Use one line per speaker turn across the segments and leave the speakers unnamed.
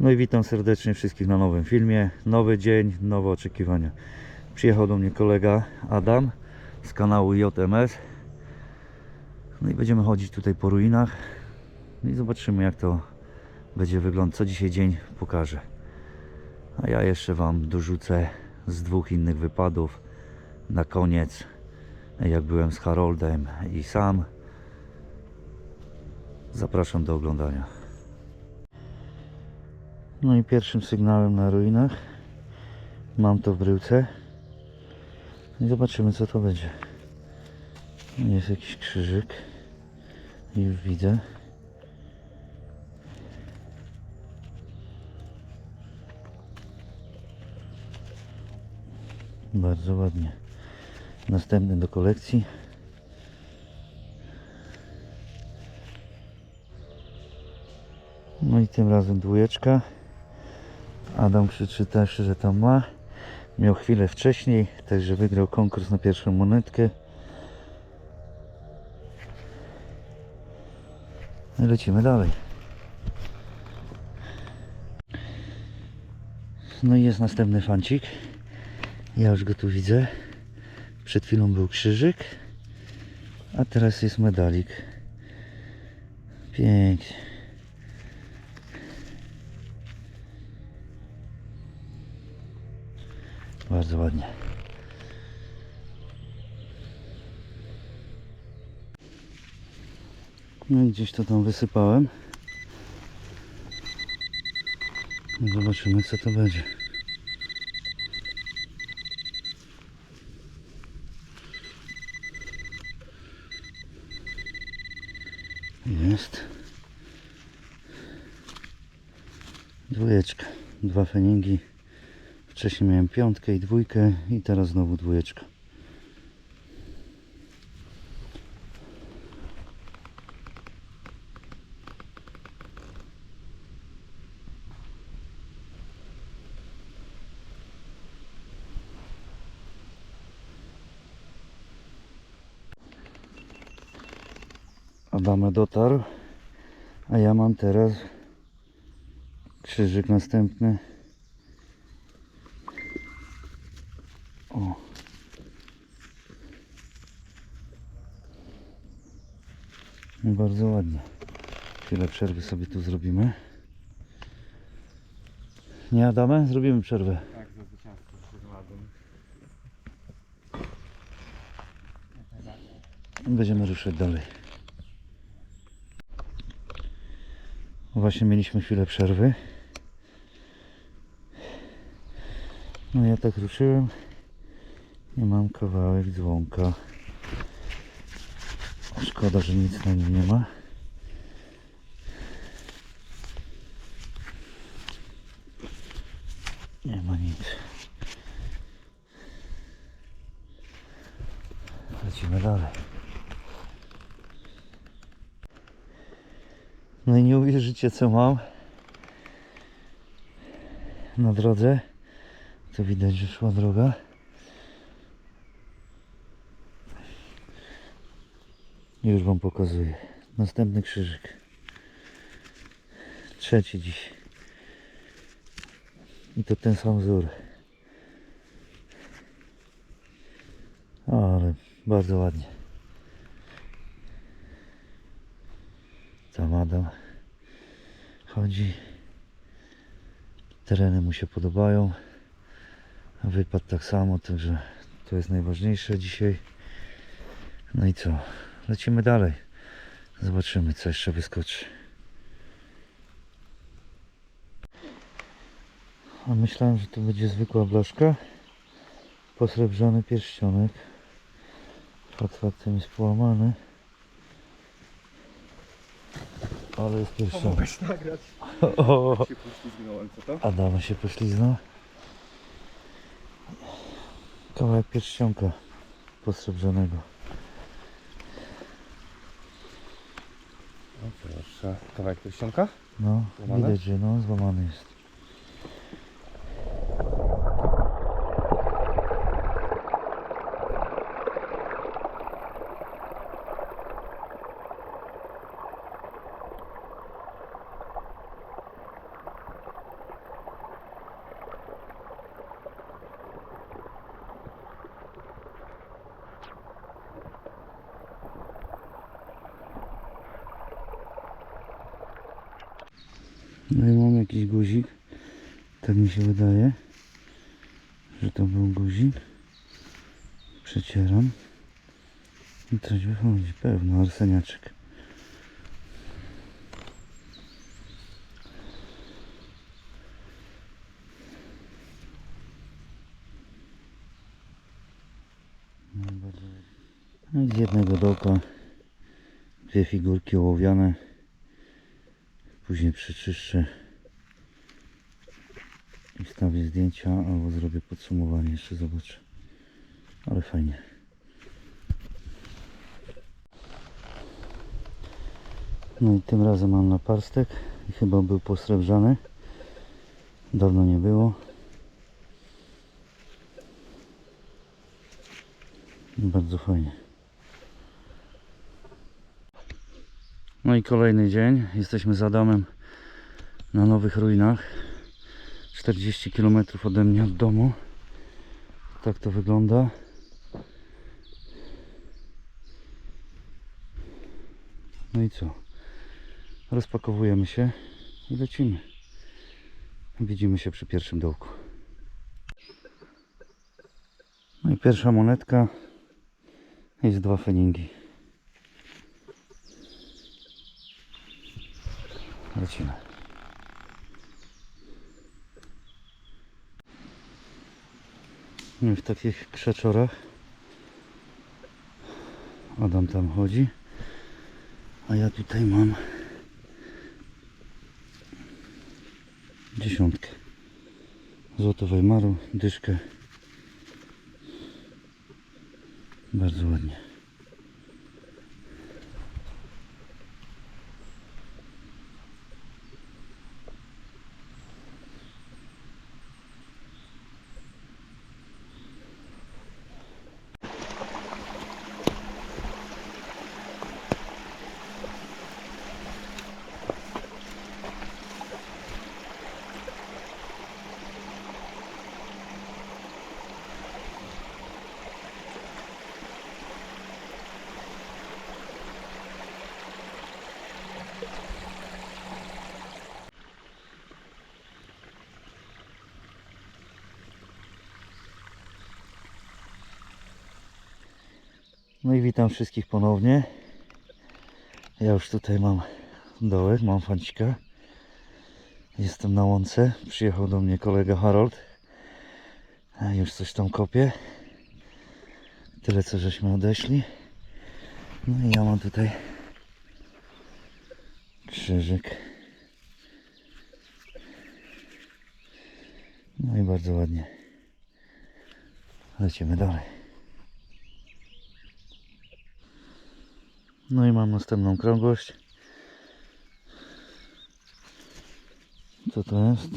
No i witam serdecznie wszystkich na nowym filmie. Nowy dzień, nowe oczekiwania. Przyjechał do mnie kolega Adam z kanału JMS. No i będziemy chodzić tutaj po ruinach. No i zobaczymy jak to będzie wyglądać. Co dzisiaj dzień pokaże. A ja jeszcze Wam dorzucę z dwóch innych wypadów na koniec. Jak byłem z Haroldem i sam. Zapraszam do oglądania. No i pierwszym sygnałem na ruinach mam to w bryłce i zobaczymy co to będzie. Jest jakiś krzyżyk. Już widzę. Bardzo ładnie. Następny do kolekcji. No i tym razem dwójeczka. Adam krzyczy też, że tam ma. Miał chwilę wcześniej, także wygrał konkurs na pierwszą monetkę. No Lecimy dalej. No i jest następny fancik. Ja już go tu widzę. Przed chwilą był krzyżyk, a teraz jest medalik. Pięknie. Bardzo ładnie. No i gdzieś to tam wysypałem. No Zobaczymy co to będzie. Jest. Dwójeczka. Dwa feningi. Wcześniej miałem piątkę i dwójkę i teraz znowu dwójeczka. Adama dotarł, a ja mam teraz krzyżyk następny. O. No Bardzo ładnie. Chwilę przerwy sobie tu zrobimy. Nie Adamę? Zrobimy przerwę.
Tak, się znalazłem.
Będziemy ruszać dalej. Właśnie mieliśmy chwilę przerwy. No ja tak ruszyłem i mam kawałek dzwonka. Szkoda, że nic na nim nie ma. Nie ma nic. Lecimy dalej. No i nie uwierzycie co mam na drodze. To widać, że szła droga. Już Wam pokazuję. Następny krzyżyk. Trzeci dziś. I to ten sam wzór. Ale bardzo ładnie. Tam Adam chodzi. Tereny mu się podobają. Wypad tak samo, także to jest najważniejsze dzisiaj. No i co? Lecimy dalej. Zobaczymy, co jeszcze wyskoczy. A myślałem, że to będzie zwykła blaszka. Posrebrzony pierścionek. Faktem jest połamany. Ale jest pierścionek.
Mogłeś nagrać.
O,
Się poślizgnąłem, co to?
Adama się pośliznął. Kawałek pierścionka posrebrzonego.
No proszę. Kawałek pierścionka?
No,
Złamane?
widać, że no, złamany jest. No i mam jakiś guzik. Tak mi się wydaje, że to był guzik. Przecieram. I coś wychodzi. Pewno arseniaczek. No i. No z jednego dołka dwie figurki ołowiane. Później przeczyszczę i wstawię zdjęcia albo zrobię podsumowanie, jeszcze zobaczę. Ale fajnie. No i tym razem mam naparstek i chyba był posrebrzany. Dawno nie było. Bardzo fajnie. No i kolejny dzień. Jesteśmy z Adamem na nowych ruinach. 40 km ode mnie od domu. Tak to wygląda. No i co? Rozpakowujemy się i lecimy. Widzimy się przy pierwszym dołku. No i pierwsza monetka jest dwa feningi. Lecimy. W takich krzaczorach Adam tam chodzi, a ja tutaj mam dziesiątkę złotowej maru, dyszkę. Bardzo ładnie. No i witam wszystkich ponownie. Ja już tutaj mam dołek, mam fancika. Jestem na łące. Przyjechał do mnie kolega Harold. A już coś tam kopie. Tyle co żeśmy odeszli. No i ja mam tutaj krzyżyk. No i bardzo ładnie. Lecimy dalej. No i mam następną krągłość. Co to jest?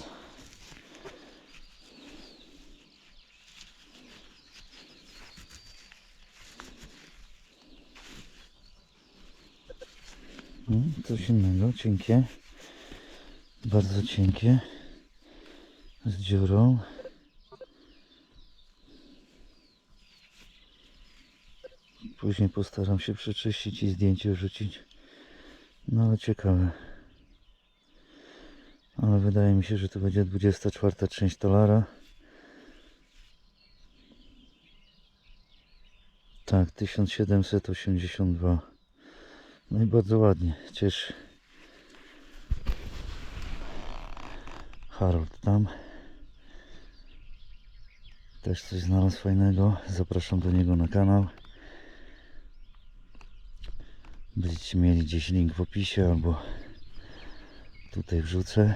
No, coś innego, cienkie. Bardzo cienkie. Z dziurą. Później postaram się przeczyścić i zdjęcie wrzucić. No ale ciekawe. Ale wydaje mi się, że to będzie 24 część dolara. Tak, 1782. No i bardzo ładnie. Cieszy. Harold tam. Też coś znalazł fajnego. Zapraszam do niego na kanał. Będziecie mieli gdzieś link w opisie albo tutaj wrzucę.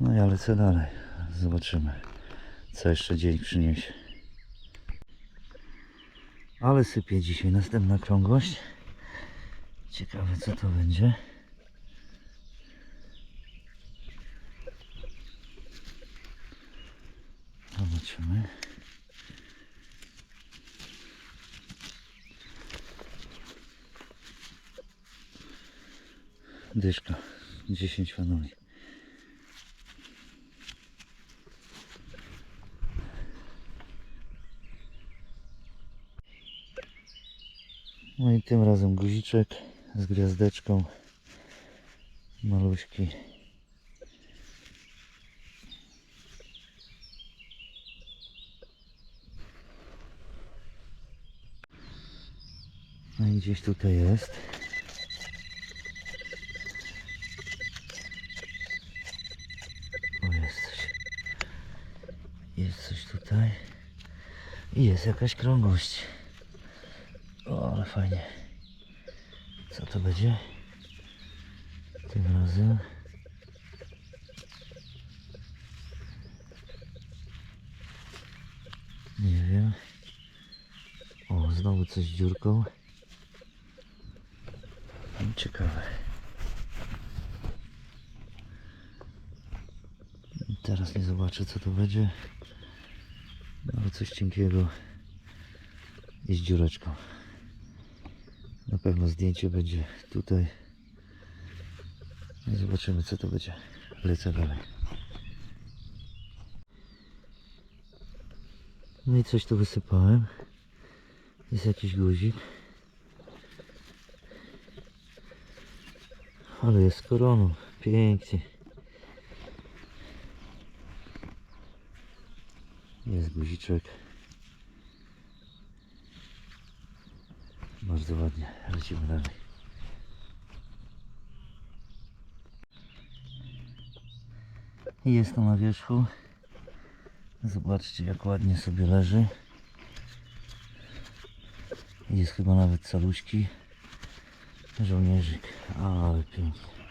No i ja lecę dalej. Zobaczymy, co jeszcze dzień przyniesie. Ale sypie dzisiaj następna krągłość. Ciekawe co to będzie. Zobaczymy. Dyszka. 10 fanoli. No i tym razem guziczek z gwiazdeczką Maluśki. No i gdzieś tutaj jest. O, jest coś. Jest coś tutaj. I jest jakaś krągłość. O, ale fajnie. Co to będzie? Tym razem. Nie wiem. O, znowu coś z dziurką. Ciekawe. Teraz nie zobaczę co to będzie. Ale coś cienkiego i z dziureczką. Na pewno zdjęcie będzie tutaj. I zobaczymy co to będzie. Lecę dalej. No i coś tu wysypałem. Jest jakiś guzik. Ale jest koroną. Pięknie. Jest guziczek. Bardzo ładnie. Lecimy dalej. Jest to na wierzchu. Zobaczcie jak ładnie sobie leży. Jest chyba nawet caluśki. Żołnierzyk. Ale pięknie.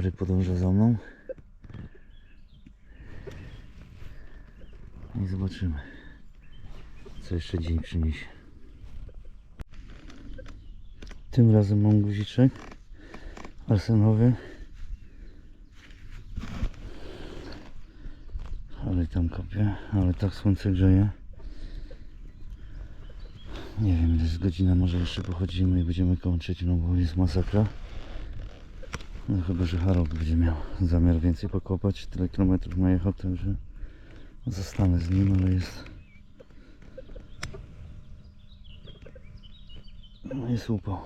Chory podąża za mną. I zobaczymy, co jeszcze dzień przyniesie. Tym razem mam guziczek arsenowy. Ale tam kopię, ale tak słońce grzeje. Nie wiem, jest godzina, może jeszcze pochodzimy i będziemy kończyć, no bo jest masakra. No chyba, że Harold będzie miał zamiar więcej pokopać, tyle kilometrów najechał, także zostanę z nim, ale jest... No jest upał.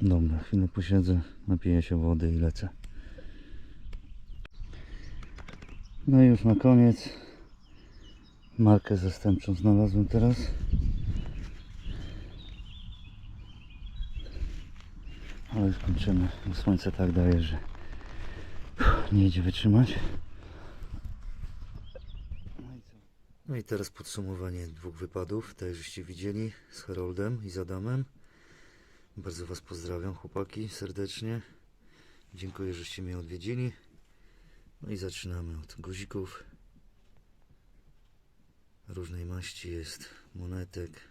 Dobra, chwilę posiedzę, napiję się wody i lecę. No i już na koniec markę zastępczą znalazłem teraz. Już kończymy. Słońce tak daje, że nie idzie wytrzymać. No i teraz podsumowanie dwóch wypadów. Tak żeście widzieli z Haroldem i z Adamem. Bardzo Was pozdrawiam, chłopaki, serdecznie. Dziękuję, żeście mnie odwiedzili. No i zaczynamy od guzików. Różnej maści jest monetek.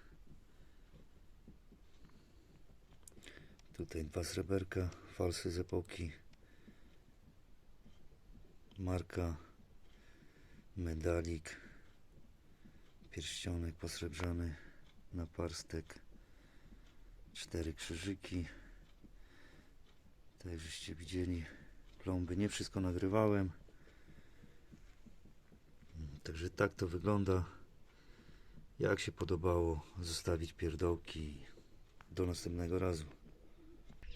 Tutaj dwa sreberka, falsy z epoki. Marka, medalik, pierścionek posrebrzany, naparstek, cztery krzyżyki. Tak żeście widzieli, plomby. Nie wszystko nagrywałem. Także tak to wygląda. Jak się podobało, zostawić pierdołki. Do następnego razu.